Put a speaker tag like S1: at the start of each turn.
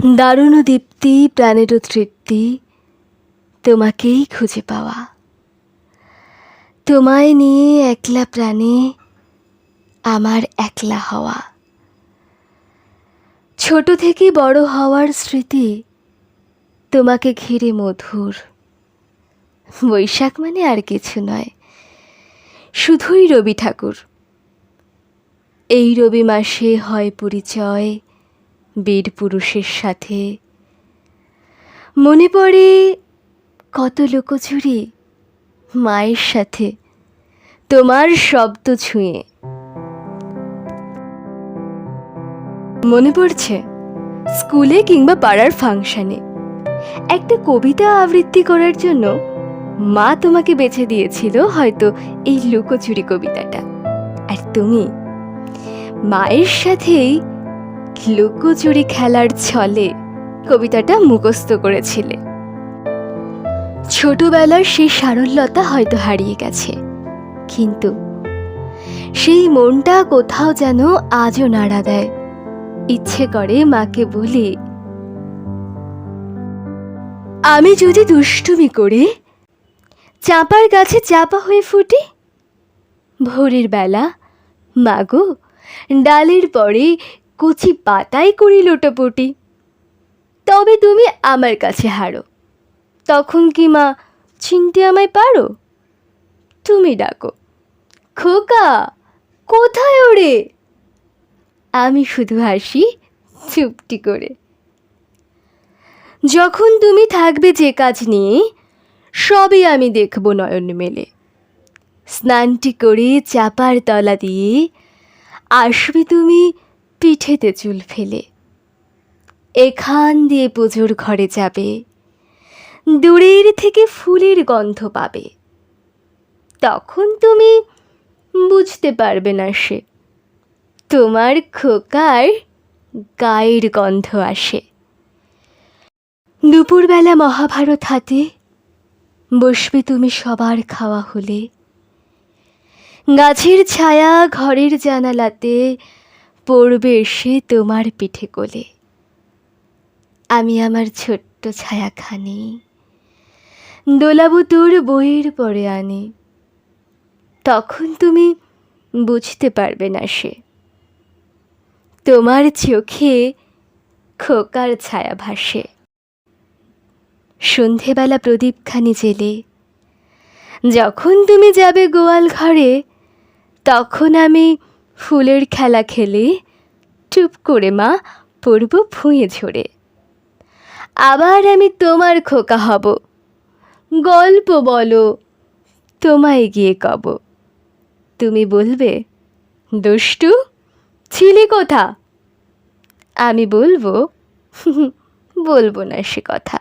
S1: দারুণ দীপ্তি প্রাণেরও তৃপ্তি তোমাকেই খুঁজে পাওয়া। তোমায় নিয়ে একলা প্রাণে আমার একলা হওয়া। ছোট থেকে বড় হওয়ার স্মৃতি তোমাকে ঘিরে মধুর। বৈশাখ মানে আর কিছু নয়, শুধুই রবি ঠাকুর। এই রবি মাসে হয় পরিচয় বীর পুরুষের সাথে। মনে পড়ে কত লুকোচুরি মায়ের সাথে, তোমার শব্দ ছুঁয়ে। মনে পড়ছে, স্কুলে কিংবা পাড়ার ফাংশনে একটা কবিতা আবৃত্তি করার জন্য মা তোমাকে বেছে দিয়েছিল হয়তো এই লুকোচুরি কবিতাটা। আর তুমি, মায়ের সাথেই লুকোচুরি খেলার ছলে কবিতাটা মুখস্থ করেছিলে। ছোটবেলার সেই সারল্যতা হয়তো হারিয়ে গেছে, কিন্তু সেই মনটা কোথাও যেন আজও নাড়া দেয়। ইচ্ছে করে মাকে বলি, আমি যদি দুষ্টুমি করে, চাপার গাছে চাপা হয়ে ফুটি, ভোরের বেলা মাগো ডালের পরে কচি পাতায় করি লোটাপটি। তবে তুমি আমার কাছে হারো। তখন কি মা চিনতে আমায় পারো? তুমি ডাকো, খোকা, কোথায় ওরে? আমি শুধু হাসি চুপটি করে। যখন তুমি থাকবে যে কাজ নিয়ে, সবই আমি দেখব নয়ন মেলে। স্নানটি করে চাপার তলা দিয়ে আসবে তুমি পিঠেতে চুল ফেলে। এখান দিয়ে পুজোর ঘরে যাবে। দূরের থেকে ফুলের গন্ধ পাবে। তখন তুমি বুঝতে পারবে না সে। তোমার খোকার গায়ের গন্ধ আসে। দুপুরবেলা মহাভারত হাতে বসবে তুমি সবার খাওয়া হলে। গাছের ছায়া ঘরের জানালাতে পড়বে সে তোমার পিঠে কোলে। আমি আমার ছোট্ট ছায়াখানি। দোলাবু তোর বইয়ের পরে আনি। তখন তুমি বুঝতে পারবে না সে। তোমার চোখে খোকার ছায়া ভাসে। সন্ধেবেলা প্রদীপখানি জেলে। যখন তুমি যাবে গোয়াল ঘরে তখন আমি ফুলের খেলা খেলে চুপ করে মা পড়ব ভুঁয়ে ঝরে। আবার আমি তোমার খোকা হব। গল্প বলো, তোমায় গিয়ে কব। তুমি বলবে, দুষ্টু, ছিলি কোথা? আমি বলব বলব না সে কথা।